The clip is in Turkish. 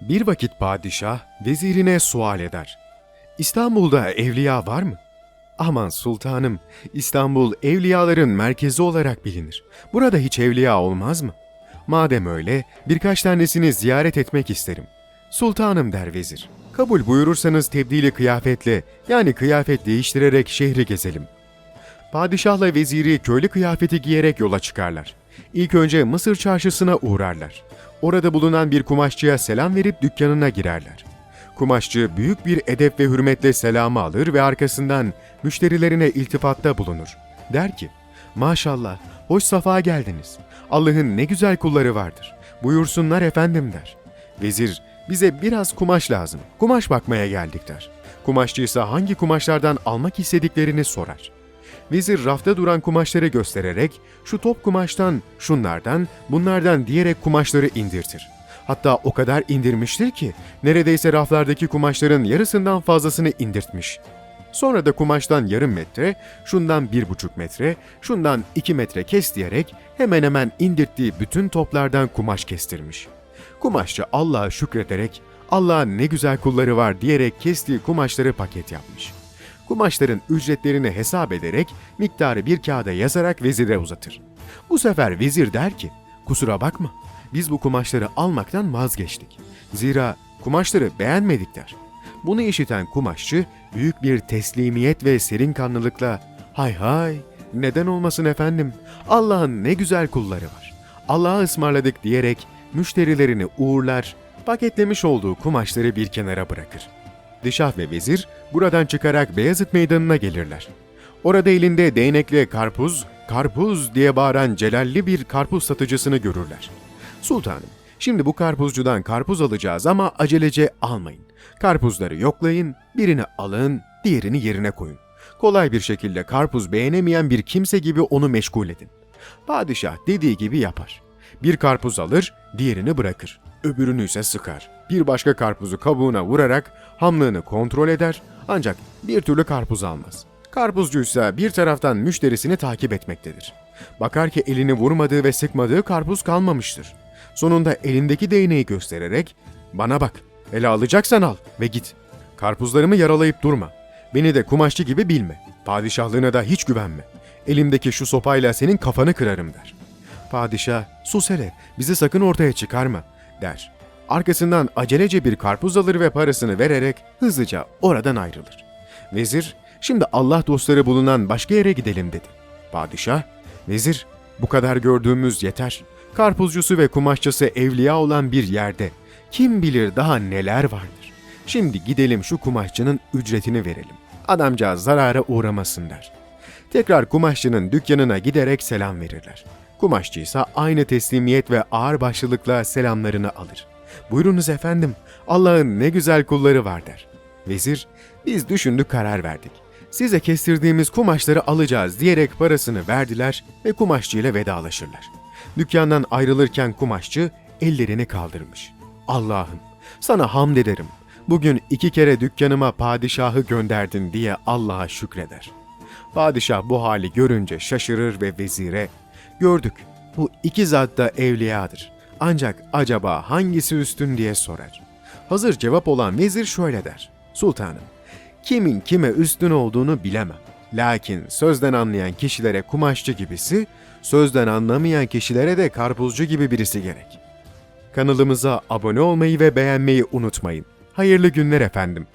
Bir vakit padişah vezirine sual eder. İstanbul'da evliya var mı? Aman sultanım, İstanbul evliyaların merkezi olarak bilinir. Burada hiç evliya olmaz mı? Madem öyle, birkaç tanesini ziyaret etmek isterim. Sultanım der vezir. Kabul buyurursanız tebdili kıyafetle, yani kıyafet değiştirerek şehri gezelim. Padişahla veziri köylü kıyafeti giyerek yola çıkarlar. İlk önce Mısır çarşısına uğrarlar. Orada bulunan bir kumaşçıya selam verip dükkanına girerler. Kumaşçı büyük bir edep ve hürmetle selamı alır ve arkasından müşterilerine iltifatta bulunur. Der ki, maşallah, hoş safa geldiniz. Allah'ın ne güzel kulları vardır. Buyursunlar efendim der. Vezir, bize biraz kumaş lazım. Kumaş bakmaya geldik der. Kumaşçı ise hangi kumaşlardan almak istediklerini sorar. Vezir rafta duran kumaşları göstererek şu top kumaştan, şunlardan, bunlardan diyerek kumaşları indirtir. Hatta o kadar indirmiştir ki neredeyse raflardaki kumaşların yarısından fazlasını indirtmiş. Sonra da kumaştan yarım metre, şundan bir buçuk metre, şundan iki metre kes diyerek hemen hemen indirttiği bütün toplardan kumaş kestirmiş. Kumaşçı Allah'a şükrederek Allah'ın ne güzel kulları var diyerek kestiği kumaşları paket yapmış. Kumaşların ücretlerini hesap ederek miktarı bir kağıda yazarak vezire uzatır. Bu sefer vezir der ki, kusura bakma, biz bu kumaşları almaktan vazgeçtik. Zira kumaşları beğenmedik der. Bunu işiten kumaşçı büyük bir teslimiyet ve serin kanlılıkla hay hay neden olmasın efendim Allah'ın ne güzel kulları var. Allah'a ısmarladık diyerek müşterilerini uğurlar, paketlemiş olduğu kumaşları bir kenara bırakır. Dişah ve vezir buradan çıkarak Beyazıt Meydanı'na gelirler. Orada elinde değnekle karpuz, karpuz diye bağıran celalli bir karpuz satıcısını görürler. Sultanım, şimdi bu karpuzcudan karpuz alacağız ama acelece almayın. Karpuzları yoklayın, birini alın, diğerini yerine koyun. Kolay bir şekilde karpuz beğenemeyen bir kimse gibi onu meşgul edin. Padişah dediği gibi yapar. Bir karpuz alır, diğerini bırakır. Öbürünü ise sıkar. Bir başka karpuzu kabuğuna vurarak hamlığını kontrol eder ancak bir türlü karpuz almaz. Karpuzcu ise bir taraftan müşterisini takip etmektedir. Bakar ki elini vurmadığı ve sıkmadığı karpuz kalmamıştır. Sonunda elindeki değneği göstererek ''Bana bak, ele alacaksan al ve git. Karpuzlarımı yaralayıp durma. Beni de kumaşçı gibi bilme. Padişahlığına da hiç güvenme. Elimdeki şu sopayla senin kafanı kırarım.'' der. Padişah, sus hele, bizi sakın ortaya çıkarma, der. Arkasından acelece bir karpuz alır ve parasını vererek hızlıca oradan ayrılır. Vezir, şimdi Allah dostları bulunan başka yere gidelim dedi. Padişah, vezir, bu kadar gördüğümüz yeter. Karpuzcusu ve kumaşçısı evliya olan bir yerde kim bilir daha neler vardır. Şimdi gidelim şu kumaşçının ücretini verelim. Adamcağız zarara uğramasın der. Tekrar kumaşçının dükkanına giderek selam verirler. Kumaşçı ise aynı teslimiyet ve ağırbaşlılıkla selamlarını alır. Buyurunuz efendim, Allah'ın ne güzel kulları var der. Vezir, biz düşündük karar verdik. Size kestirdiğimiz kumaşları alacağız diyerek parasını verdiler ve kumaşçıyla vedalaşırlar. Dükkandan ayrılırken kumaşçı ellerini kaldırmış. Allah'ım sana hamd ederim. Bugün iki kere dükkanıma padişahı gönderdin diye Allah'a şükreder. Padişah bu hali görünce şaşırır ve vezire gördük bu iki zat da evliyadır. Ancak acaba hangisi üstün diye sorar. Hazır cevap olan vezir şöyle der. Sultanım, kimin kime üstün olduğunu bilemem. Lakin sözden anlayan kişilere kumaşçı gibisi, sözden anlamayan kişilere de karpuzcu gibi birisi gerek. Kanalımıza abone olmayı ve beğenmeyi unutmayın. Hayırlı günler efendim.